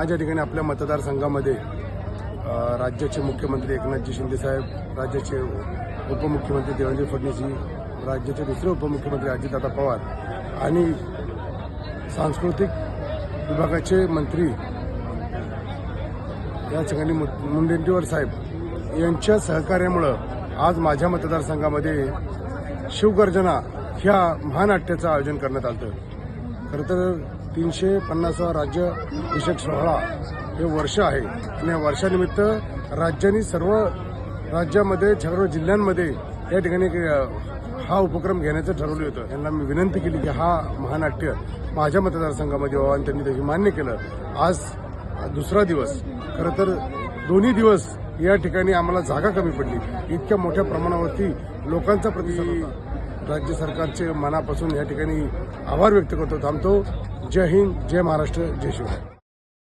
आज या ठिकाणी आपल्या मतदारसंघामध्ये राज्याचे मुख्यमंत्री एकनाथजी शिंदेसाहेब राज्याचे उपमुख्यमंत्री देवेंद्र फडणवीसजी राज्याचे दुसरे उपमुख्यमंत्री अजितदादा पवार आणि सांस्कृतिक विभागाचे मंत्री या ठिकाणी मु- मुनगंटीवार साहेब यांच्या सहकार्यामुळं आज माझ्या मतदारसंघामध्ये शिवगर्जना ह्या महानाट्याचं आयोजन करण्यात आलं खरं तर तीनशे पन्नासावा राज्य विषयक सोहळा हे वर्ष आहे. आणि या वर्षानिमित्त राज्यांनी सर्व राज्यामध्ये सर्व जिल्ह्यांमध्ये या ठिकाणी हा उपक्रम घेण्याचं ठरवलं होतं. त्यांना मी विनंती केली की हा महानाट्य माझ्या मतदारसंघामध्ये व्हावा आणि त्यांनी त्याची मान्य केलं. आज दुसरा दिवस. खरं तर दोन्ही दिवस या ठिकाणी आम्हाला जागा कमी पडली. इतक्या मोठ्या प्रमाणावरती लोकांचा प्रतिसाद राज्य सरकारचे मनापासून या ठिकाणी आभार व्यक्त करतो. थांबतो. जय हिंद जय महाराष्ट्र जय शिवराय.